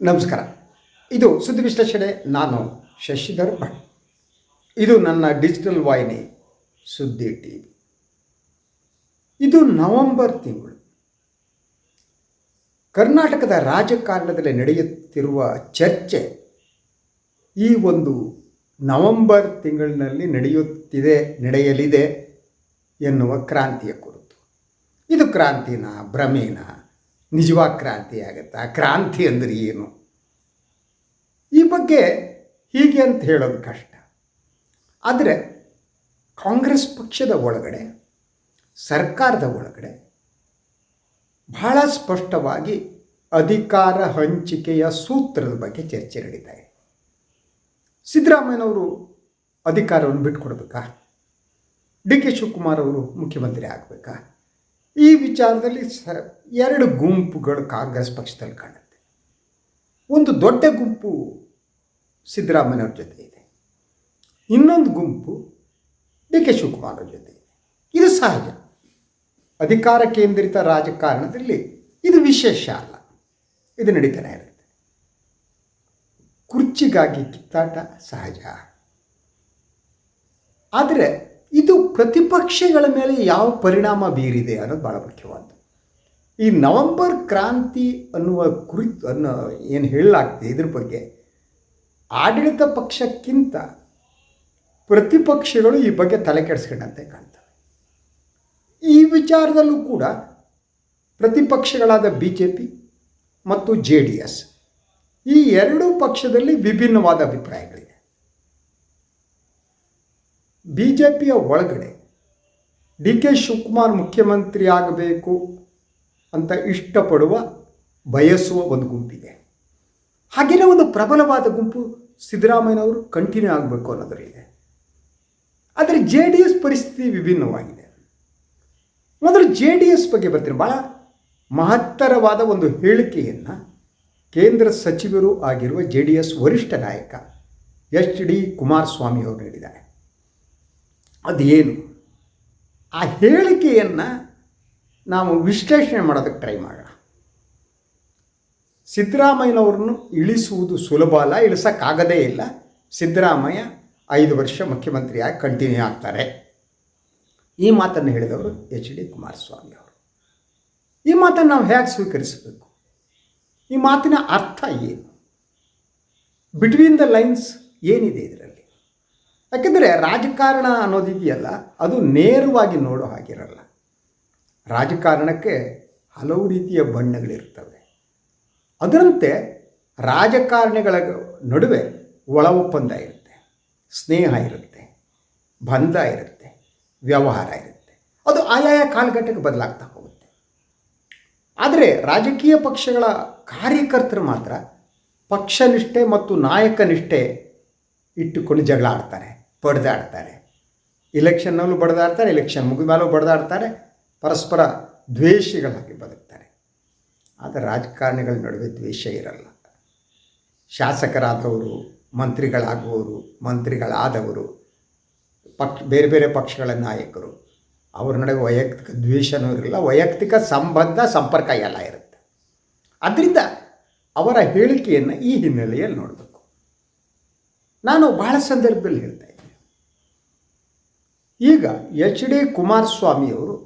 ನಮಸ್ಕಾರ. ಇದು ಸುದ್ದಿ ವಿಶ್ಲೇಷಣೆ. ನಾನು ಶಶಿಧರ್ ಭಟ್. ಇದು ನನ್ನ ಡಿಜಿಟಲ್ ವಾಹಿನಿ, ಸುದ್ದಿ ಟಿ ವಿ ಇದು ನವೆಂಬರ್ ತಿಂಗಳು. ಕರ್ನಾಟಕದ ರಾಜಕಾರಣದಲ್ಲಿ ನಡೆಯುತ್ತಿರುವ ಚರ್ಚೆ ಈ ಒಂದು ನವೆಂಬರ್ ತಿಂಗಳಿನಲ್ಲಿ ನಡೆಯುತ್ತಿದೆ, ನಡೆಯಲಿದೆ ಎನ್ನುವ ಕ್ರಾಂತಿಯ ಕುರಿತು. ಇದು ಕ್ರಾಂತಿನ ಭ್ರಮೇನ. ನಿಜವಾಗ ಕ್ರಾಂತಿ ಆಗುತ್ತಾ ಕ್ರಾಂತಿ ಅಂದರೆ ಏನು? ಈ ಬಗ್ಗೆ ಹೀಗೆ ಅಂತ ಹೇಳೋದು ಕಷ್ಟ. ಆದರೆ ಕಾಂಗ್ರೆಸ್ ಪಕ್ಷದ ಒಳಗಡೆ, ಸರ್ಕಾರದ ಒಳಗಡೆ ಬಹಳ ಸ್ಪಷ್ಟವಾಗಿ ಅಧಿಕಾರ ಹಂಚಿಕೆಯ ಸೂತ್ರದ ಬಗ್ಗೆ ಚರ್ಚೆ ನಡೀತಾ ಇದೆ. ಸಿದ್ದರಾಮಯ್ಯನವರು ಅಧಿಕಾರವನ್ನು ಬಿಟ್ಕೊಡ್ಬೇಕಾ? ಡಿ ಕೆ ಶಿವಕುಮಾರ್ ಅವರು ಮುಖ್ಯಮಂತ್ರಿ ಆಗಬೇಕಾ? ಈ ವಿಚಾರದಲ್ಲಿ ಸ ಎರಡು ಗುಂಪುಗಳು ಕಾಂಗ್ರೆಸ್ ಪಕ್ಷದಲ್ಲಿ ಕಾಣುತ್ತೆ. ಒಂದು ದೊಡ್ಡ ಗುಂಪು ಸಿದ್ದರಾಮಯ್ಯವ್ರ ಜೊತೆ ಇದೆ. ಇನ್ನೊಂದು ಗುಂಪು ಡಿ ಕೆ ಶಿವಕುಮಾರ್ ಜೊತೆ ಇದೆ. ಇದು ಸಹಜ. ಅಧಿಕಾರ ಕೇಂದ್ರಿತ ರಾಜಕಾರಣದಲ್ಲಿ ಇದು ವಿಶೇಷ ಅಲ್ಲ. ಇದು ನಡೀತಾನೆ ಇರುತ್ತೆ. ಕುರ್ಚಿಗಾಗಿ ಕಿತ್ತಾಟ ಸಹಜ. ಆದರೆ ಇದು ಪ್ರತಿಪಕ್ಷಗಳ ಮೇಲೆ ಯಾವ ಪರಿಣಾಮ ಬೀರಿದೆ ಅನ್ನೋದು ಭಾಳ ಮುಖ್ಯವಾದ್ದು. ಈ ನವೆಂಬರ್ ಕ್ರಾಂತಿ ಅನ್ನುವ ಕುರಿತು ಅನ್ನೋ ಏನು ಹೇಳಲಾಗ್ತದೆ ಇದ್ರ ಬಗ್ಗೆ ಆಡಳಿತ ಪಕ್ಷಕ್ಕಿಂತ ಪ್ರತಿಪಕ್ಷಗಳು ಈ ಬಗ್ಗೆ ತಲೆ ಕೆಡಿಸ್ಕೊಂಡಂತೆ ಕಾಣ್ತವೆ. ಈ ವಿಚಾರದಲ್ಲೂ ಕೂಡ ಪ್ರತಿಪಕ್ಷಗಳಾದ ಬಿ ಜೆ ಪಿ ಮತ್ತು ಜೆ ಡಿ ಎಸ್ ಈ ಎರಡೂ ಪಕ್ಷದಲ್ಲಿ ವಿಭಿನ್ನವಾದ ಅಭಿಪ್ರಾಯಗಳಿವೆ. ಬಿ ಜೆ ಪಿಯ ಒಳಗಡೆ ಡಿ ಕೆ ಶಿವಕುಮಾರ್ ಮುಖ್ಯಮಂತ್ರಿ ಆಗಬೇಕು ಅಂತ ಇಷ್ಟಪಡುವ, ಬಯಸುವ ಒಂದು ಗುಂಪಿದೆ. ಹಾಗೆಯೇ ಒಂದು ಪ್ರಬಲವಾದ ಗುಂಪು ಸಿದ್ದರಾಮಯ್ಯನವರು ಕಂಟಿನ್ಯೂ ಆಗಬೇಕು ಅನ್ನೋದರಲ್ಲಿದೆ ಆದರೆ ಜೆ ಡಿ ಎಸ್ ಪರಿಸ್ಥಿತಿ ವಿಭಿನ್ನವಾಗಿದೆ. ಮೊದಲು ಜೆ ಡಿ ಎಸ್ ಬಗ್ಗೆ ಬರ್ತೀನಿ. ಭಾಳ ಮಹತ್ತರವಾದ ಒಂದು ಹೇಳಿಕೆಯನ್ನು ಕೇಂದ್ರ ಸಚಿವರು ಆಗಿರುವ ಜೆ ಡಿ ಎಸ್ ವರಿಷ್ಠ ನಾಯಕ ಎಚ್ ಡಿ ಕುಮಾರಸ್ವಾಮಿ ಅವರು ನೀಡಿದ್ದಾರೆ. ಅದೇನು? ಆ ಹೇಳಿಕೆಯನ್ನು ನಾವು ವಿಶ್ಲೇಷಣೆ ಮಾಡೋದಕ್ಕೆ ಟ್ರೈ ಮಾಡೋಣ. ಸಿದ್ದರಾಮಯ್ಯನವ್ರನ್ನು ಇಳಿಸುವುದು ಸುಲಭ ಅಲ್ಲ, ಇಳಿಸೋಕ್ಕಾಗದೇ ಇಲ್ಲ. ಸಿದ್ದರಾಮಯ್ಯ ಐದು ವರ್ಷ ಮುಖ್ಯಮಂತ್ರಿಯಾಗಿ ಕಂಟಿನ್ಯೂ ಆಗ್ತಾರೆ. ಈ ಮಾತನ್ನು ಹೇಳಿದವರು ಎಚ್ ಡಿ ಕುಮಾರಸ್ವಾಮಿ ಅವರು. ಈ ಮಾತನ್ನು ನಾವು ಹೇಗೆ ಸ್ವೀಕರಿಸಬೇಕು? ಈ ಮಾತಿನ ಅರ್ಥ ಏನು? ಬಿಟ್ವೀನ್ ದ ಲೈನ್ಸ್ ಏನಿದೆ ಇದರಲ್ಲಿ? ಯಾಕೆಂದರೆ ರಾಜಕಾರಣ ಅನ್ನೋದಿದೆಯಲ್ಲ ಅದು ನೇರವಾಗಿ ನೋಡೋ ಹಾಗಿರಲ್ಲ. ರಾಜಕಾರಣಕ್ಕೆ ಹಲವು ರೀತಿಯ ಬಣ್ಣಗಳಿರ್ತವೆ. ಅದರಂತೆ ರಾಜಕಾರಣಿಗಳ ನಡುವೆ ಒಳ ಒಪ್ಪಂದ ಇರುತ್ತೆ. ಸ್ನೇಹ ಇರುತ್ತೆ, ಬಂಧ ಇರುತ್ತೆ, ವ್ಯವಹಾರ ಇರುತ್ತೆ. ಅದು ಆಯಾಯ ಕಾಲಘಟ್ಟಕ್ಕೆ ಬದಲಾಗ್ತಾ ಹೋಗುತ್ತೆ. ಆದರೆ ರಾಜಕೀಯ ಪಕ್ಷಗಳ ಕಾರ್ಯಕರ್ತರು ಮಾತ್ರ ಪಕ್ಷನಿಷ್ಠೆ ಮತ್ತು ನಾಯಕನಿಷ್ಠೆ ಇಟ್ಟುಕೊಂಡು ಜಗಳ ಆಡ್ತಾರೆ ಬಡ್ದಾಡ್ತಾರೆ. ಇಲೆಕ್ಷನ್ನಲ್ಲೂ ಬಡ್ದಾಡ್ತಾರೆ ಎಲೆಕ್ಷನ್ ಮುಗಿದ ಮೇಲೂ ಬಡ್ದಾಡ್ತಾರೆ, ಪರಸ್ಪರ ದ್ವೇಷಗಳಾಗಿ ಬದುಕ್ತಾರೆ. ಆದರೆ ರಾಜಕಾರಣಿಗಳ ನಡುವೆ ದ್ವೇಷ ಇರಲ್ಲ. ಶಾಸಕರಾದವರು, ಮಂತ್ರಿಗಳಾಗುವವರು, ಮಂತ್ರಿಗಳಾದವರು ಪಕ್ಷ ಬೇರೆ ಬೇರೆ ಪಕ್ಷಗಳ ನಾಯಕರು, ಅವ್ರ ನಡುವೆ ವೈಯಕ್ತಿಕ ದ್ವೇಷನೂ ಇರಲ್ಲ, ವೈಯಕ್ತಿಕ ಸಂಬಂಧ, ಸಂಪರ್ಕ ಎಲ್ಲ ಇರುತ್ತೆ. ಅದರಿಂದ ಅವರ ಹೇಳಿಕೆಯನ್ನು ಈ ಹಿನ್ನೆಲೆಯಲ್ಲಿ ನೋಡಬೇಕು. ನಾನು ಬಹಳ ಸಂದರ್ಭದಲ್ಲಿ ಹೇಳ್ತಾ ಇದ್ದೀನಿ. ಈಗ ಎಚ್ ಡಿ ಕುಮಾರಸ್ವಾಮಿಯವರು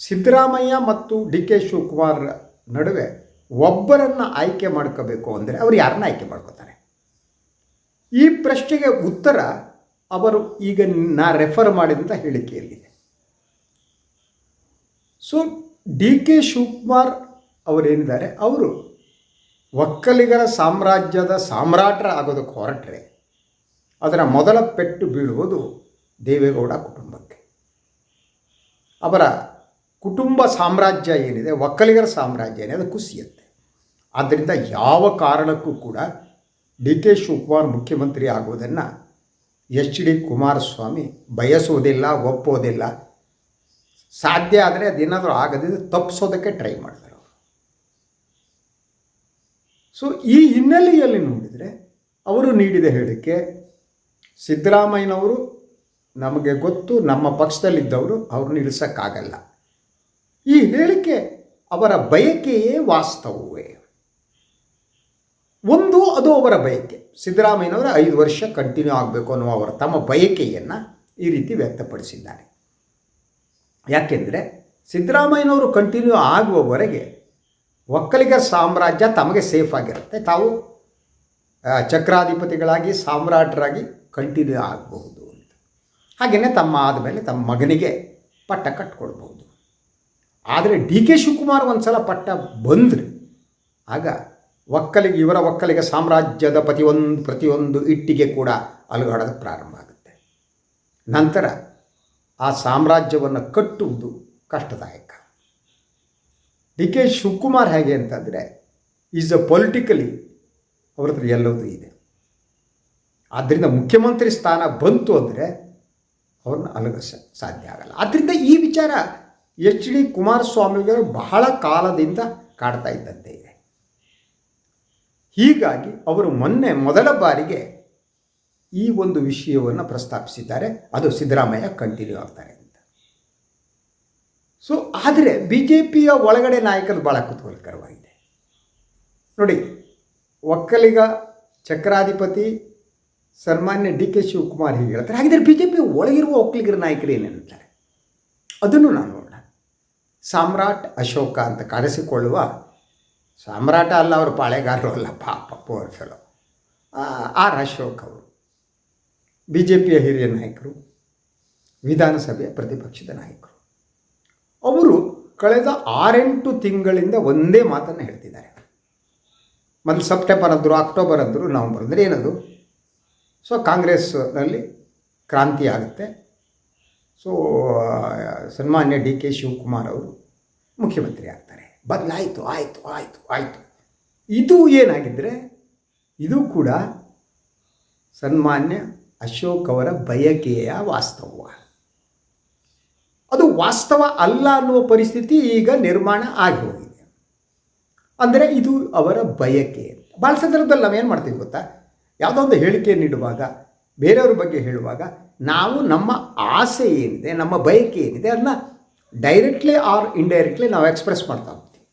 ಸಿದ್ದರಾಮಯ್ಯ ಮತ್ತು ಡಿ ಕೆ ಶಿವಕುಮಾರ್ ನಡುವೆ ಒಬ್ಬರನ್ನು ಆಯ್ಕೆ ಮಾಡ್ಕೋಬೇಕು ಅಂದರೆ ಅವರು ಯಾರನ್ನ ಆಯ್ಕೆ ಮಾಡ್ಕೋತಾರೆ? ಈ ಪ್ರಶ್ನೆಗೆ ಉತ್ತರ ಅವರು ಈಗ ನಾ ರೆಫರ್ ಮಾಡಿದಂಥ ಹೇಳಿಕೆಯಲ್ಲಿದೆ. ಸೊ ಡಿ ಕೆ ಶಿವಕುಮಾರ್ ಅವರೇನಿದ್ದಾರೆ? ಅವರು ಒಕ್ಕಲಿಗರ ಸಾಮ್ರಾಜ್ಯದ ಸಾಮ್ರಾಟರ ಆಗೋದಕ್ಕೆ ಹೊರಟ್ರೆ ಅದರ ಮೊದಲ ಪೆಟ್ಟು ಬೀಳುವುದು ದೇವೇಗೌಡ ಕುಟುಂಬಕ್ಕೆ. ಅವರ ಕುಟುಂಬ ಸಾಮ್ರಾಜ್ಯ ಏನಿದೆ, ಒಕ್ಕಲಿಗರ ಸಾಮ್ರಾಜ್ಯ ಏನಿದೆ, ಅದು ಕುಸಿಯುತ್ತೆ. ಆದ್ದರಿಂದ ಯಾವ ಕಾರಣಕ್ಕೂ ಕೂಡ ಡಿ ಕೆ ಶಿವಕುಮಾರ್ ಮುಖ್ಯಮಂತ್ರಿ ಆಗುವುದನ್ನು ಎಚ್ ಡಿ ಕುಮಾರಸ್ವಾಮಿ ಬಯಸೋದಿಲ್ಲ, ಒಪ್ಪೋದಿಲ್ಲ. ಸಾಧ್ಯ ಆದರೆ ಅದೇನಾದರೂ ಆಗದಿದ್ದು ತಪ್ಪಿಸೋದಕ್ಕೆ ಟ್ರೈ ಮಾಡ್ತಾರೆ ಅವರು. ಸೊ ಈ ಹಿನ್ನೆಲೆಯಲ್ಲಿ ನೋಡಿದರೆ ಅವರು ನೀಡಿದ ಹೇಳಿಕೆ ಸಿದ್ದರಾಮಯ್ಯನವರು ನಮಗೆ ಗೊತ್ತು ನಮ್ಮ ಪಕ್ಷದಲ್ಲಿದ್ದವರು ಅವ್ರನ್ನ ಇಳಿಸೋಕ್ಕಾಗಲ್ಲ. ಈ ಹೇಳಿಕೆ ಅವರ ಬಯಕೆಯೇ ವಾಸ್ತವವೇ. ಒಂದು, ಅದು ಅವರ ಬಯಕೆ. ಸಿದ್ದರಾಮಯ್ಯನವರು ಐದು ವರ್ಷ ಕಂಟಿನ್ಯೂ ಆಗಬೇಕು ಅನ್ನುವ ಅವರ ತಮ್ಮ ಬಯಕೆಯನ್ನು ಈ ರೀತಿ ವ್ಯಕ್ತಪಡಿಸಿದ್ದಾರೆ. ಯಾಕೆಂದರೆ ಸಿದ್ದರಾಮಯ್ಯನವರು ಕಂಟಿನ್ಯೂ ಆಗುವವರೆಗೆ ಒಕ್ಕಲಿಗ ಸಾಮ್ರಾಜ್ಯ ತಮಗೆ ಸೇಫ್ ಆಗಿರುತ್ತೆ. ತಾವು ಚಕ್ರಾಧಿಪತಿಗಳಾಗಿ, ಸಾಮ್ರಾಟರಾಗಿ ಕಂಟಿನ್ಯೂ ಆಗಬಹುದು. ಹಾಗೆಯೇ ತಮ್ಮ ಆದಮೇಲೆ ತಮ್ಮ ಮಗನಿಗೆ ಪಟ್ಟ ಕಟ್ಕೊಳ್ಬಹುದು. ಆದರೆ ಡಿ ಕೆ ಶಿವಕುಮಾರ್ ಒಂದು ಸಲ ಪಟ್ಟ ಬಂದರೆ, ಆಗ ಒಕ್ಕಲಿಗೆ, ಇವರ ಒಕ್ಕಲಿಗೆ ಸಾಮ್ರಾಜ್ಯದ ಪ್ರತಿಯೊಂದು ಪ್ರತಿಯೊಂದು ಇಟ್ಟಿಗೆ ಕೂಡ ಅಲುಗಾಡೋದು ಪ್ರಾರಂಭ ಆಗುತ್ತೆ. ನಂತರ ಆ ಸಾಮ್ರಾಜ್ಯವನ್ನು ಕಟ್ಟುವುದು ಕಷ್ಟದಾಯಕ. ಡಿ ಕೆ ಶಿವಕುಮಾರ್ ಹೇಗೆ ಅಂತಂದರೆ, ಈಸ್ ಅ ಪೊಲಿಟಿಕಲಿ ಅವ್ರ ಹತ್ರ ಎಲ್ಲವೂ ಇದೆ. ಆದ್ದರಿಂದ ಮುಖ್ಯಮಂತ್ರಿ ಸ್ಥಾನ ಬಂತು ಅಂದರೆ ಅವ್ರನ್ನ ಅಲಗ ಸಾಧ್ಯ ಆಗಲ್ಲ. ಆದ್ದರಿಂದ ಈ ವಿಚಾರ ಎಚ್ ಡಿ ಕುಮಾರಸ್ವಾಮಿಗಳು ಬಹಳ ಕಾಲದಿಂದ ಕಾಡ್ತಾ ಇದ್ದಂತೆ ಇದೆ. ಹೀಗಾಗಿ ಅವರು ಮೊನ್ನೆ ಮೊದಲ ಬಾರಿಗೆ ಈ ಒಂದು ವಿಷಯವನ್ನು ಪ್ರಸ್ತಾಪಿಸಿದ್ದಾರೆ. ಅದು ಸಿದ್ದರಾಮಯ್ಯ ಕಂಟಿನ್ಯೂ ಆಗ್ತಾರೆ ಅಂತ. ಸೊ ಆದರೆ ಬಿ ಜೆ ಪಿಯ ಒಳಗಡೆ ನಾಯಕರು ಭಾಳ ಕುತೂಹಲಕರವಾಗಿದೆ. ನೋಡಿ, ಒಕ್ಕಲಿಗ, ಚಕ್ರಾಧಿಪತಿ ಸನ್ಮಾನ್ಯ ಡಿ ಕೆ ಶಿವಕುಮಾರ್ ಹೀಗೆ ಹೇಳ್ತಾರೆ. ಹಾಗಿದ್ರೆ ಬಿ ಜೆ ಪಿ ಒಳಗಿರುವ ಒಕ್ಕಲಿಗರ ನಾಯಕರು ಏನಂತಾರೆ ಅದನ್ನು ನಾನು ನೋಡೋಣ. ಸಾಮ್ರಾಟ್ ಅಶೋಕ ಅಂತ ಕಾಣಿಸಿಕೊಳ್ಳುವ, ಸಾಮ್ರಾಟ ಅಲ್ಲ ಅವರು ಪಾಳೆಗಾರರು ಅಲ್ಲ, ಪಾಪ ಪೋರ್ ಫೆಲೋ ಆರ್ ಅಶೋಕ್ ಅವರು ಬಿ ಜೆ ಪಿಯ ಹಿರಿಯ ನಾಯಕರು, ವಿಧಾನಸಭೆಯ ಪ್ರತಿಪಕ್ಷದ ನಾಯಕರು. ಅವರು ಕಳೆದ ಆರೆಂಟು ತಿಂಗಳಿಂದ ಒಂದೇ ಮಾತನ್ನು ಹೇಳ್ತಿದ್ದಾರೆ. ಮೊದಲು ಸೆಪ್ಟೆಂಬರ್ ಅಂದರು, ಅಕ್ಟೋಬರ್ ಅಂದರು, ನವಂಬರ್ ಅಂದರೆ, ಏನದು? ಸೊ ಕಾಂಗ್ರೆಸ್ನಲ್ಲಿ ಕ್ರಾಂತಿ ಆಗುತ್ತೆ. ಸೊ ಸನ್ಮಾನ್ಯ ಡಿ ಕೆ ಶಿವಕುಮಾರ್ ಅವರು ಮುಖ್ಯಮಂತ್ರಿ ಆಗ್ತಾರೆ. ಬದಲಾಯಿತು, ಆಯಿತು ಆಯಿತು ಆಯಿತು. ಇದು ಏನಾಗಿದ್ದರೆ ಇದು ಕೂಡ ಸನ್ಮಾನ್ಯ ಅಶೋಕ್ ಅವರ ಬಯಕೆಯ ವಾಸ್ತವ. ಅದು ವಾಸ್ತವ ಅಲ್ಲ ಅನ್ನುವ ಪರಿಸ್ಥಿತಿ ಈಗ ನಿರ್ಮಾಣ ಆಗಿ ಹೋಗಿದೆ. ಅಂದರೆ ಇದು ಅವರ ಬಯಕೆ. ಭಾಳ ಸಂದರ್ಭದಲ್ಲಿ ನಾವೇನು ಮಾಡ್ತೀವಿ ಗೊತ್ತಾ? ಯಾವುದೋ ಒಂದು ಹೇಳಿಕೆ ನೀಡುವಾಗ, ಬೇರೆಯವ್ರ ಬಗ್ಗೆ ಹೇಳುವಾಗ ನಾವು ನಮ್ಮ ಆಸೆ ಏನಿದೆ, ನಮ್ಮ ಬಯಕೆ ಏನಿದೆ ಅದನ್ನ ಡೈರೆಕ್ಟ್ಲಿ ಆರ್ ಇಂಡೈರೆಕ್ಟ್ಲಿ ನಾವು ಎಕ್ಸ್ಪ್ರೆಸ್ ಮಾಡ್ತಾ ಹೋಗ್ತೀವಿ.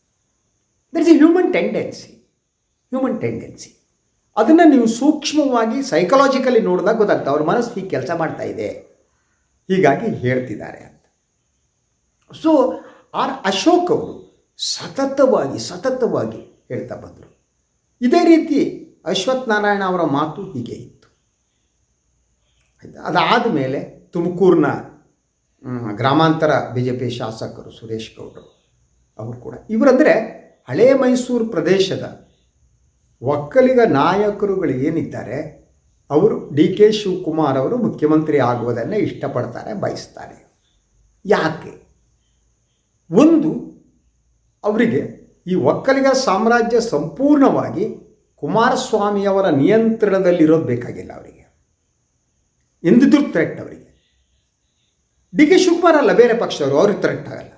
That is a human tendency human tendency ಅದನ್ನು ನೀವು ಸೂಕ್ಷ್ಮವಾಗಿ ಸೈಕಲಾಜಿಕಲಿ ನೋಡಿದಾಗ ಗೊತ್ತಾಗ್ತದೆ, ಅವ್ರ ಮನಸ್ಸು ಹೀಗೆ ಕೆಲಸ ಮಾಡ್ತಾ ಇದೆ, ಹೀಗಾಗಿ ಹೇಳ್ತಿದ್ದಾರೆ ಅಂತ. ಸೊ ಆರ್ ಅಶೋಕ್ ಅವರು ಸತತವಾಗಿ ಸತತವಾಗಿ ಹೇಳ್ತಾ ಬಂದರು. ಇದೇ ರೀತಿ ಅಶ್ವಥ್ ನಾರಾಯಣ ಅವರ ಮಾತು ಹೀಗೆ ಇತ್ತು. ಅದಾದ ಮೇಲೆ ತುಮಕೂರಿನ ಗ್ರಾಮಾಂತರ ಬಿ ಜೆ ಪಿ ಶಾಸಕರು ಸುರೇಶ್ ಗೌಡರು ಅವರು ಕೂಡ. ಇವರಂದರೆ ಹಳೇ ಮೈಸೂರು ಪ್ರದೇಶದ ಒಕ್ಕಲಿಗ ನಾಯಕರುಗಳು ಏನಿದ್ದಾರೆ, ಅವರು ಡಿ ಕೆ ಶಿವಕುಮಾರ್ ಅವರು ಮುಖ್ಯಮಂತ್ರಿ ಆಗುವುದನ್ನು ಇಷ್ಟಪಡ್ತಾರೆ, ಬಯಸ್ತಾರೆ. ಯಾಕೆ? ಒಂದು, ಅವರಿಗೆ ಈ ಒಕ್ಕಲಿಗ ಸಾಮ್ರಾಜ್ಯ ಸಂಪೂರ್ಣವಾಗಿ ಕುಮಾರಸ್ವಾಮಿಯವರ ನಿಯಂತ್ರಣದಲ್ಲಿರೋದು ಬೇಕಾಗಿಲ್ಲ ಅವರಿಗೆ. ಎಂದಿದ್ರೂ ಥ್ರೆಟ್ ಅವರಿಗೆ. ಡಿ ಕೆ ಶಿವಕುಮಾರ್ ಅಲ್ಲ ಬೇರೆ ಪಕ್ಷದವರು ಅವ್ರಿಗೆ ಥ್ರೆಟ್ ಆಗಲ್ಲ.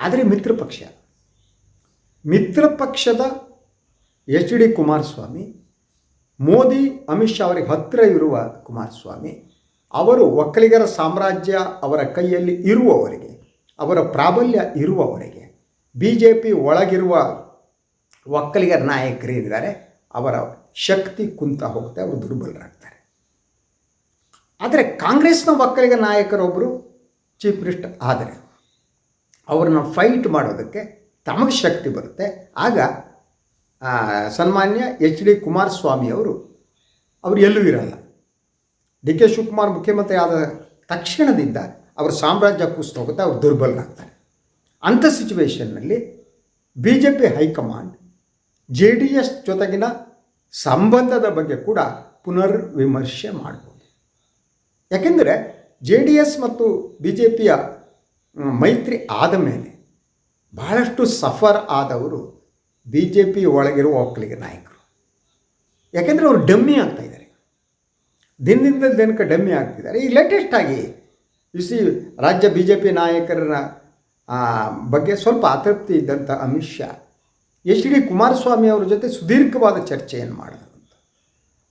ಆದರೆ ಮಿತ್ರ ಪಕ್ಷ. ಮಿತ್ರ ಪಕ್ಷದ ಎಚ್ ಡಿ ಕುಮಾರಸ್ವಾಮಿ, ಮೋದಿ, ಅಮಿತ್ ಶಾ ಅವರಿಗೆ ಹತ್ತಿರ ಇರುವ ಕುಮಾರಸ್ವಾಮಿ, ಅವರು ಒಕ್ಕಲಿಗರ ಸಾಮ್ರಾಜ್ಯ ಅವರ ಕೈಯಲ್ಲಿ ಇರುವವರಿಗೆ, ಅವರ ಪ್ರಾಬಲ್ಯ ಇರುವವರಿಗೆ ಬಿ ಜೆ ಪಿ ಒಳಗಿರುವ ಒಕ್ಕಲಿಗರ ನಾಯಕರಿದ್ದಾರೆ ಅವರ ಶಕ್ತಿ ಕುಂತ ಹೋಗುತ್ತೆ, ಅವರು ದುರ್ಬಲರಾಗ್ತಾರೆ. ಆದರೆ ಕಾಂಗ್ರೆಸ್ನ ಒಕ್ಕಲಿಗ ನಾಯಕರೊಬ್ಬರು ಚೀಫ್ ಮಿನಿಸ್ಟರ್ ಆದರೆ ಅವ್ರನ್ನ ಫೈಟ್ ಮಾಡೋದಕ್ಕೆ ತಮಗೆ ಶಕ್ತಿ ಬರುತ್ತೆ. ಆಗ ಸನ್ಮಾನ್ಯ ಎಚ್ ಡಿ ಕುಮಾರಸ್ವಾಮಿ ಅವರು ಅವರು ಎಲ್ಲೂ ಇರಲ್ಲ. ಡಿ ಕೆ ಶಿವಕುಮಾರ್ ಮುಖ್ಯಮಂತ್ರಿ ಆದ ತಕ್ಷಣದಿಂದ ಅವರ ಸಾಮ್ರಾಜ್ಯ ಕುಸಿದು ಹೋಗುತ್ತೆ, ಅವ್ರು ದುರ್ಬಲರಾಗ್ತಾರೆ. ಅಂಥ ಸಿಚುವೇಷನ್ನಲ್ಲಿ B J P high command J D S ಜೊತೆಗಿನ ಸಂಬಂಧದ ಬಗ್ಗೆ ಕೂಡ ಪುನರ್ ವಿಮರ್ಶೆ ಮಾಡ್ಬೋದು. ಯಾಕೆಂದರೆ ಜೆ ಡಿ ಎಸ್ ಮತ್ತು ಬಿ ಜೆ ಪಿಯ ಮೈತ್ರಿ ಆದ ಮೇಲೆ ಬಹಳಷ್ಟು ಸಫರ್ ಆದವರು ಬಿ ಜೆ ಪಿ ಒಳಗಿರುವ ಒಕ್ಕಲಿಗ ನಾಯಕರು. ಯಾಕೆಂದರೆ ಅವರು ಡಮ್ಮಿ ಆಗ್ತಾ ಇದ್ದಾರೆ. ದಿನದಿಂದ ದಿನಕ್ಕೆ ಡಮ್ಮಿ ಆಗ್ತಿದ್ದಾರೆ. ಈಗ ಲೇಟೆಸ್ಟ್ ಆಗಿ ಯು ಸಿ ರಾಜ್ಯ ಬಿ ಜೆ ಪಿ ನಾಯಕರ ಬಗ್ಗೆ ಸ್ವಲ್ಪ ಅತೃಪ್ತಿ ಇದ್ದಂಥ ಅಮಿತ್ ಶಾ ಎಚ್ ಡಿ ಕುಮಾರಸ್ವಾಮಿ ಅವರ ಜೊತೆ ಸುದೀರ್ಘವಾದ ಚರ್ಚೆಯನ್ನು ಮಾಡಿದ್ರು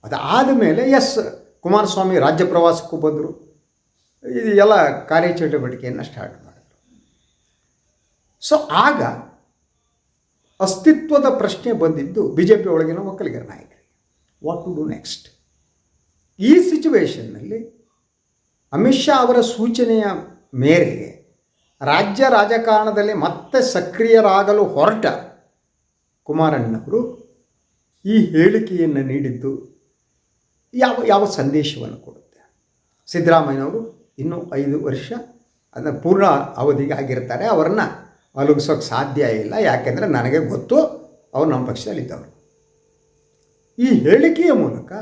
ಅದಾದ ಮೇಲೆ, ಎಸ್, ಕುಮಾರಸ್ವಾಮಿ ರಾಜ್ಯ ಪ್ರವಾಸಕ್ಕೂ ಬಂದರು. ಇದು ಎಲ್ಲ ಕಾರ್ಯಚಟುವಟಿಕೆಯನ್ನು ಸ್ಟಾರ್ಟ್ ಮಾಡಿದ್ರು. ಸೊ ಆಗ ಅಸ್ತಿತ್ವದ ಪ್ರಶ್ನೆ ಬಂದಿದ್ದು ಬಿ ಜೆ ಪಿ ಒಳಗಿನ ಒಕ್ಕಲಿಗರ ನಾಯಕರಿಗೆ. ವಾಟ್ ಟು ಡೂ ನೆಕ್ಸ್ಟ್ ಈ ಸಿಚುವೇಶನ್ನಲ್ಲಿ ಅಮಿತ್ ಶಾ ಅವರ ಸೂಚನೆಯ ಮೇರೆಗೆ ರಾಜ್ಯ ರಾಜಕಾರಣದಲ್ಲಿ ಮತ್ತೆ ಸಕ್ರಿಯರಾಗಲು ಹೊರಟ ಕುಮಾರಣ್ಣವರು ಈ ಹೇಳಿಕೆಯನ್ನು ನೀಡಿದ್ದು ಯಾವ ಯಾವ ಸಂದೇಶವನ್ನು ಕೊಡುತ್ತೆ? ಸಿದ್ದರಾಮಯ್ಯನವರು ಇನ್ನೂ ಐದು ವರ್ಷ ಅದನ್ನು ಪೂರ್ಣ ಅವಧಿಗೆ ಆಗಿರ್ತಾರೆ. ಅವರನ್ನು ಮಲಗಿಸೋಕ್ಕೆ ಸಾಧ್ಯ ಇಲ್ಲ. ಯಾಕೆಂದರೆ ನನಗೆ ಗೊತ್ತು, ಅವರು ನಮ್ಮ ಪಕ್ಷದಲ್ಲಿದ್ದವರು. ಈ ಹೇಳಿಕೆಯ ಮೂಲಕ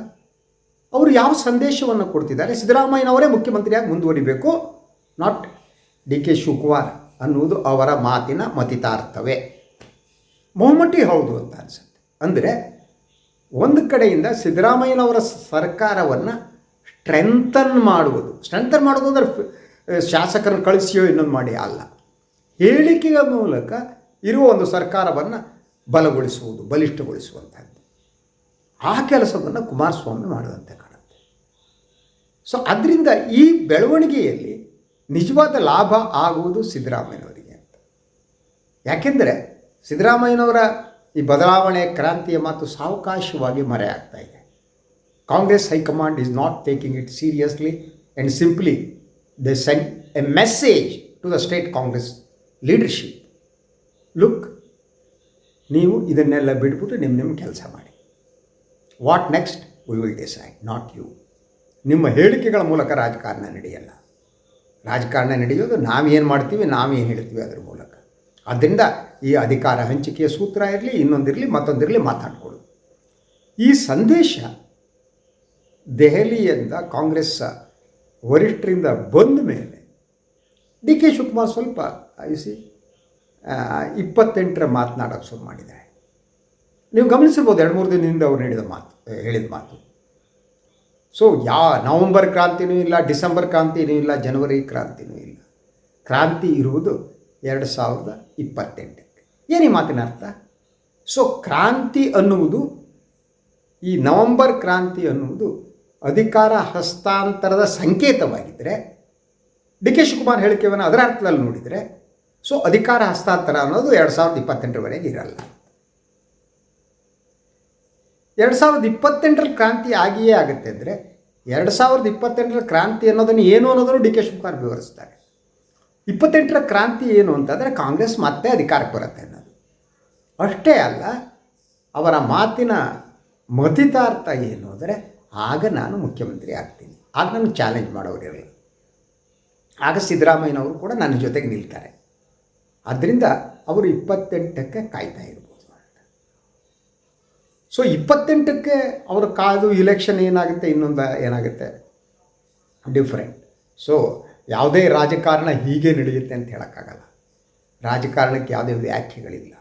ಅವರು ಯಾವ ಸಂದೇಶವನ್ನು ಕೊಡ್ತಿದ್ದಾರೆ? ಸಿದ್ದರಾಮಯ್ಯನವರೇ ಮುಖ್ಯಮಂತ್ರಿಯಾಗಿ ಮುಂದುವರಿಬೇಕು. ನಾಟ್ ಡಿ ಕೆ ಶಿವಕುಮಾರ್ ಅನ್ನುವುದು ಅವರ ಮಾತಿನ ಮತಿತಾರ್ಥವೇ. ಬಹುಮಟ್ಟಿ ಹೌದು ಅಂತ ಅನಿಸುತ್ತೆ. ಅಂದರೆ ಒಂದು ಕಡೆಯಿಂದ ಸಿದ್ದರಾಮಯ್ಯನವರ ಸರ್ಕಾರವನ್ನು ಸ್ಟ್ರೆಂಥನ್ ಮಾಡುವುದು. ಸ್ಟ್ರೆಂಥನ್ ಮಾಡೋದು ಅಂದರೆ ಶಾಸಕರನ್ನು ಕಳಿಸಿಯೋ ಇನ್ನೊಂದು ಮಾಡಿ ಅಲ್ಲ. ಹೇಳಿಕೆಯ ಮೂಲಕ ಇರುವ ಒಂದು ಸರ್ಕಾರವನ್ನು ಬಲಗೊಳಿಸುವುದು ಬಲಿಷ್ಠಗೊಳಿಸುವಂಥದ್ದು ಆ ಕೆಲಸವನ್ನು ಕುಮಾರಸ್ವಾಮಿ ಮಾಡುವಂತೆ ಕಾಣುತ್ತೆ. ಸೊ ಅದರಿಂದ ಈ ಬೆಳವಣಿಗೆಯಲ್ಲಿ ನಿಜವಾದ ಲಾಭ ಆಗುವುದು ಸಿದ್ದರಾಮಯ್ಯನವರಿಗೆ ಅಂತ. ಯಾಕೆಂದರೆ ಸಿದ್ದರಾಮಯ್ಯನವರ ಈ ಬದಲಾವಣೆ ಕ್ರಾಂತಿಯ ಮಾತು ಸಾವಕಾಶವಾಗಿ ಮರೆಯಾಗ್ತಾ ಇದೆ. Congress high command is not taking it seriously and simply the send a message to the state Congress leadership look ನೀವು ಇದನ್ನೆಲ್ಲ ಬಿಟ್ಬಿಟ್ಟು ನಿಮ್ಮ ನಿಮ್ಮ ಕೆಲಸ ಮಾಡಿ. What next we will decide not you ನಿಮ್ಮ ಹೇಳಿಕೆಗಳ ಮೂಲಕ ರಾಜಕಾರಣ ನಡೆಯಲ್ಲ. ರಾಜಕಾರಣ ನಡೆಯೋದು ನಾವೇನು ಮಾಡ್ತೀವಿ, ನಾವೇನು ಹೇಳ್ತೀವಿ ಅದರ ಮೂಲಕ. ಆದ್ದರಿಂದ ಈ ಅಧಿಕಾರ ಹಂಚಿಕೆಯ ಸೂತ್ರ ಇರಲಿ ಇನ್ನೊಂದಿರಲಿ ಮತ್ತೊಂದಿರಲಿ ಮಾತಾಡಿಕೊಡು ಈ ಸಂದೇಶ ದೆಹಲಿಯಿಂದ ಕಾಂಗ್ರೆಸ್ ವರಿಷ್ಠರಿಂದ ಬಂದ ಮೇಲೆ ಡಿ ಕೆ ಶಿವಕುಮಾರ್ ಸ್ವಲ್ಪ ಐಸಿ ಇಪ್ಪತ್ತೆಂಟರ ಮಾತನಾಡೋಕ್ಕೆ ಶುರು ಮಾಡಿದ್ದಾರೆ. ನೀವು ಗಮನಿಸಿರ್ಬೋದು, ಎರಡು ಮೂರು ದಿನದಿಂದ ಅವ್ರು ಹೇಳಿದ ಮಾತು ಹೇಳಿದ ಮಾತು. ಸೊ ಯಾ, ನವಂಬರ್ ಕ್ರಾಂತಿನೂ ಇಲ್ಲ, ಡಿಸೆಂಬರ್ ಕ್ರಾಂತಿನೂ ಇಲ್ಲ, ಜನವರಿ ಕ್ರಾಂತಿನೂ ಇಲ್ಲ. ಕ್ರಾಂತಿ ಇರುವುದು ಎರಡು ಸಾವಿರದ ಇಪ್ಪತ್ತೆಂಟಕ್ಕೆ. ಏನೇ ಮಾತಿನ ಅರ್ಥ? ಸೊ ಕ್ರಾಂತಿ ಅನ್ನುವುದು, ಈ ನವಂಬರ್ ಕ್ರಾಂತಿ ಅನ್ನುವುದು ಅಧಿಕಾರ ಹಸ್ತಾಂತರದ ಸಂಕೇತವಾಗಿದ್ದರೆ ಡಿ ಕೆ ಶಿವಕುಮಾರ್ ಹೇಳಿಕೆಯನ್ನು ಅದರ ಅರ್ಥದಲ್ಲಿ ನೋಡಿದರೆ ಸೊ ಅಧಿಕಾರ ಹಸ್ತಾಂತರ ಅನ್ನೋದು ಎರಡು ಸಾವಿರದ ಇಪ್ಪತ್ತೆಂಟರವರೆಗೆ ಇರಲ್ಲ. ಎರಡು ಸಾವಿರದ ಇಪ್ಪತ್ತೆಂಟರ ಕ್ರಾಂತಿ ಆಗಿಯೇ ಆಗುತ್ತೆ ಅಂದರೆ, ಎರಡು ಸಾವಿರದ ಇಪ್ಪತ್ತೆಂಟರ ಕ್ರಾಂತಿ ಅನ್ನೋದನ್ನು ಏನು ಅನ್ನೋದನ್ನು ಡಿ ಕೆ ಶಿವಕುಮಾರ್ ವಿವರಿಸ್ತಾರೆ. ಇಪ್ಪತ್ತೆಂಟರ ಕ್ರಾಂತಿ ಏನು ಅಂತಂದರೆ ಕಾಂಗ್ರೆಸ್ ಮತ್ತೆ ಅಧಿಕಾರಕ್ಕೆ ಬರುತ್ತೆ ಅನ್ನೋದು. ಅಷ್ಟೇ ಅಲ್ಲ, ಅವರ ಮಾತಿನ ಮತಿತಾರ್ಥ ಏನು ಅಂದರೆ, ಆಗ ನಾನು ಮುಖ್ಯಮಂತ್ರಿ ಆಗ್ತೀನಿ. ಆಗ ನನಗೆ ಚಾಲೆಂಜ್ ಮಾಡೋರಿರಲ್ಲ ಆಗ ಸಿದ್ದರಾಮಯ್ಯನವರು ಕೂಡ ನನ್ನ ಜೊತೆಗೆ ನಿಲ್ತಾರೆ. ಆದ್ದರಿಂದ ಅವರು ಇಪ್ಪತ್ತೆಂಟಕ್ಕೆ ಕಾಯ್ತಾ ಇರ್ಬೋದು ಅಂತ. ಸೊ ಇಪ್ಪತ್ತೆಂಟಕ್ಕೆ ಅವರು ಕಾದು ಇಲೆಕ್ಷನ್ ಏನಾಗುತ್ತೆ, ಇನ್ನೊಂದು ಏನಾಗುತ್ತೆ? ಡಿಫ್ರೆಂಟ್ ಸೊ ಯಾವುದೇ ರಾಜಕಾರಣ ಹೀಗೆ ನಡೆಯುತ್ತೆ ಅಂತ ಹೇಳೋಕ್ಕಾಗಲ್ಲ. ರಾಜಕಾರಣಕ್ಕೆ ಯಾವುದೇ ವ್ಯಾಖ್ಯೆಗಳಿಲ್ಲ.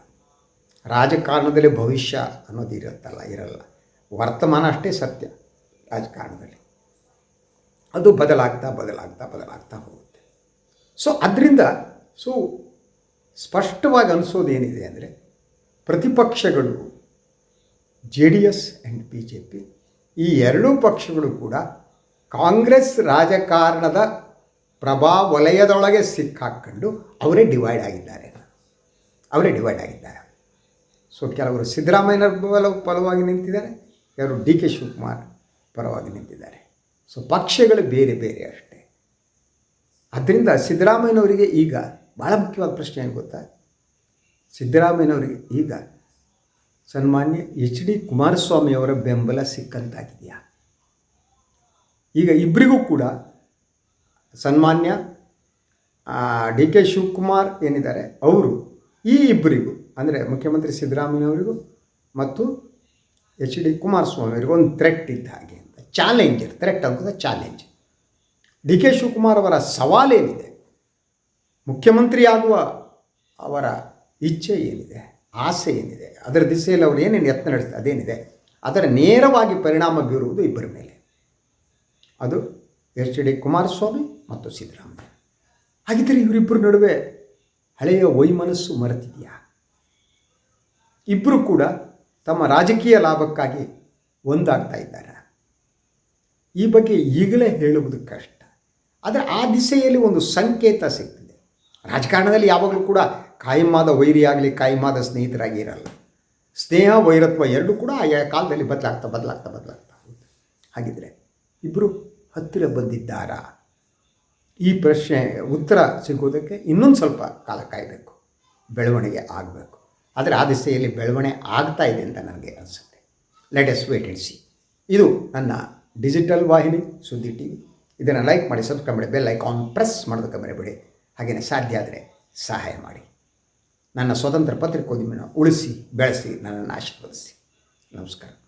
ರಾಜಕಾರಣದಲ್ಲಿ ಭವಿಷ್ಯ ಅನ್ನೋದು ಇರುತ್ತಲ್ಲ, ಇರಲ್ಲ. ವರ್ತಮಾನ ಅಷ್ಟೇ ಸತ್ಯ ರಾಜಕಾರಣದಲ್ಲಿ. ಅದು ಬದಲಾಗ್ತಾ ಬದಲಾಗ್ತಾ ಬದಲಾಗ್ತಾ ಹೋಗುತ್ತೆ. ಸೊ ಅದರಿಂದ ಸೊ ಸ್ಪಷ್ಟವಾಗಿ ಅನಿಸೋದೇನಿದೆ ಅಂದರೆ, ಪ್ರತಿಪಕ್ಷಗಳು, J D S and B J P ಈ ಎರಡೂ ಪಕ್ಷಗಳು ಕೂಡ ಕಾಂಗ್ರೆಸ್ ರಾಜಕಾರಣದ ಪ್ರಭಾ ವಲಯದೊಳಗೆ ಸಿಕ್ಕಾಕ್ಕೊಂಡು ಅವರೇ ಡಿವೈಡ್ ಆಗಿದ್ದಾರೆ. ಅವರೇ ಡಿವೈಡ್ ಆಗಿದ್ದಾರೆ. ಸೊ ಕೆಲವರು ಸಿದ್ದರಾಮಯ್ಯನ ಬಲ ಪರವಾಗಿ ನಿಂತಿದ್ದಾರೆ, ಕೆಲವರು ಡಿ ಕೆ ಶಿವಕುಮಾರ್ ಪರವಾಗಿ ನಿಂತಿದ್ದಾರೆ. ಸೊ ಪಕ್ಷಗಳು ಬೇರೆ ಬೇರೆ ಅಷ್ಟೇ. ಅದರಿಂದ ಸಿದ್ದರಾಮಯ್ಯನವರಿಗೆ ಈಗ ಭಾಳ ಮುಖ್ಯವಾದ ಪ್ರಶ್ನೆ ಏನು ಗೊತ್ತಾ? ಸಿದ್ದರಾಮಯ್ಯನವರಿಗೆ ಈಗ ಸನ್ಮಾನ್ಯ ಎಚ್ ಡಿ ಕುಮಾರಸ್ವಾಮಿಯವರ ಬೆಂಬಲ ಸಿಕ್ಕಂತಾಗಿದೆಯಾ? ಈಗ ಇಬ್ಬರಿಗೂ ಕೂಡ ಸನ್ಮಾನ್ಯ ಡಿ ಕೆ ಶಿವಕುಮಾರ್ ಏನಿದ್ದಾರೆ, ಅವರು ಈ ಇಬ್ಬರಿಗೂ, ಅಂದರೆ ಮುಖ್ಯಮಂತ್ರಿ ಸಿದ್ದರಾಮಯ್ಯನವರಿಗೂ ಮತ್ತು ಎಚ್ ಡಿ ಕುಮಾರಸ್ವಾಮಿ ಅವರಿಗೂ ಒಂದು ಥ್ರೆಟ್ ಇದ್ದ ಹಾಗೆ ಅಂತ. ಚಾಲೆಂಜ್ ಥ್ರೆಟ್ ಅಂತ ಚಾಲೆಂಜ್ ಡಿ ಕೆ ಶಿವಕುಮಾರ್ ಅವರ ಸವಾಲೇನಿದೆ? ಮುಖ್ಯಮಂತ್ರಿ ಆಗುವ ಅವರ ಇಚ್ಛೆ ಏನಿದೆ? ಆಸೆ ಏನಿದೆ? ಅದರ ದಿಸೆಯಲ್ಲಿ ಅವರು ಏನೇನು ಯತ್ನ ನಡೆಸ್ತಾರೆ, ಅದೇನಿದೆ? ಅದರ ನೇರವಾಗಿ ಪರಿಣಾಮ ಬೀರುವುದು ಇಬ್ಬರ ಮೇಲೆ. ಅದು ಎಚ್ ಡಿ ಕುಮಾರಸ್ವಾಮಿ ಮತ್ತು ಸಿದ್ದರಾಮಯ್ಯ. ಹಾಗಿದ್ದರೆ ಇವರಿಬ್ಬರ ನಡುವೆ ಹಳೆಯ ವೈಮನಸ್ಸು ಮರೆತಿದೆಯಾ? ಇಬ್ಬರು ಕೂಡ ತಮ್ಮ ರಾಜಕೀಯ ಲಾಭಕ್ಕಾಗಿ ಒಂದಾಗ್ತಾ ಇದ್ದಾರೆ? ಈ ಬಗ್ಗೆ ಈಗಲೇ ಹೇಳುವುದು ಕಷ್ಟ. ಆದರೆ ಆ ದಿಸೆಯಲ್ಲಿ ಒಂದು ಸಂಕೇತ ಸಿಗ್ತದೆ. ರಾಜಕಾರಣದಲ್ಲಿ ಯಾವಾಗಲೂ ಕೂಡ ಕಾಯಮಾದ ವೈರಿಯಾಗಲಿ ಕಾಯಮಾದ ಸ್ನೇಹಿತರಾಗಿ ಇರಲ್ಲ. ಸ್ನೇಹ, ವೈರತ್ವ ಎರಡೂ ಕೂಡ ಆಯಾ ಕಾಲದಲ್ಲಿ ಬದಲಾಗ್ತಾ ಬದಲಾಗ್ತಾ ಬದಲಾಗ್ತಾ ಹಾಗಿದ್ರೆ ಇಬ್ಬರು ಹತ್ತಿರ ಬಂದಿದ್ದಾರಾ? ಈ ಪ್ರಶ್ನೆ ಉತ್ತರ ಸಿಗೋದಕ್ಕೆ ಇನ್ನೊಂದು ಸ್ವಲ್ಪ ಕಾಲ ಕಾಯಬೇಕು. ಬೆಳವಣಿಗೆ ಆಗಬೇಕು. ಆದರೆ ಆ ದಿಸೆಯಲ್ಲಿ ಬೆಳವಣಿಗೆ ಆಗ್ತಾ ಇದೆ ಅಂತ ನನಗೆ ಅನಿಸುತ್ತೆ. Let's wait and see ಇದು ನನ್ನ ಡಿಜಿಟಲ್ ವಾಹಿನಿ, ಸುದ್ದಿ ಟಿ ವಿ ಇದನ್ನು ಲೈಕ್ ಮಾಡಿ, ಸಬ್ಸ್ಕ್ರೈಬ್ ಮಾಡಿ, ಬೆಲ್ ಐಕಾನ್ ಪ್ರೆಸ್ ಮಾಡೋದಕ್ಕೆ ಮರೆಬೇಡಿ. ಹಾಗೆಯೇ ಸಾಧ್ಯ ಆದರೆ ಸಹಾಯ ಮಾಡಿ. ನನ್ನ ಸ್ವತಂತ್ರ ಪತ್ರಿಕೋದ್ಯಮನ ಉಳಿಸಿ, ಬೆಳೆಸಿ, ನನ್ನನ್ನು ಆಶೀರ್ವದಿಸಿ. ನಮಸ್ಕಾರ.